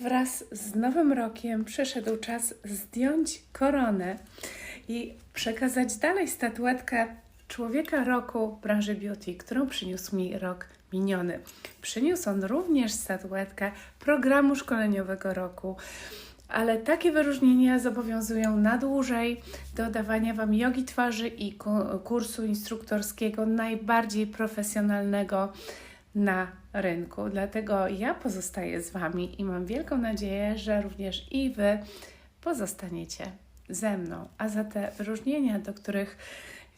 Wraz z Nowym Rokiem przyszedł czas zdjąć koronę i przekazać dalej statuetkę Człowieka Roku branży beauty, którą przyniósł mi rok miniony. Przyniósł on również statuetkę programu szkoleniowego roku. Ale takie wyróżnienia zobowiązują na dłużej do dawania Wam jogi twarzy i ku- kursu instruktorskiego najbardziej profesjonalnego na rynku. Dlatego ja pozostaję z Wami i mam wielką nadzieję, że również i Wy pozostaniecie ze mną. A za te wyróżnienia, do których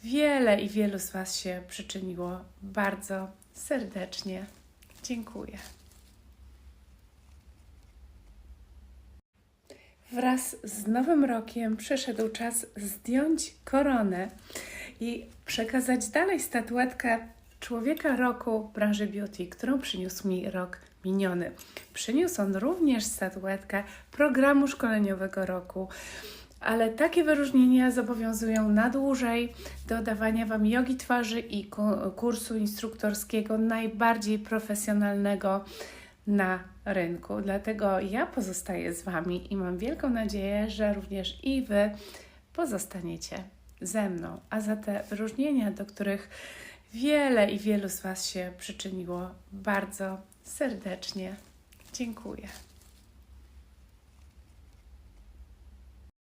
wiele i wielu z Was się przyczyniło, bardzo serdecznie dziękuję. Wraz z Nowym Rokiem przyszedł czas zdjąć koronę i przekazać dalej statuetkę Człowieka Roku branży beauty, którą przyniósł mi rok miniony. Przyniósł on również statuetkę programu szkoleniowego roku. Ale takie wyróżnienia zobowiązują na dłużej do dawania Wam jogi twarzy i ku- kursu instruktorskiego najbardziej profesjonalnego na rynku. Dlatego ja pozostaję z Wami i mam wielką nadzieję, że również i Wy pozostaniecie ze mną. A za te wyróżnienia, do których wiele i wielu z Was się przyczyniło, bardzo serdecznie dziękuję.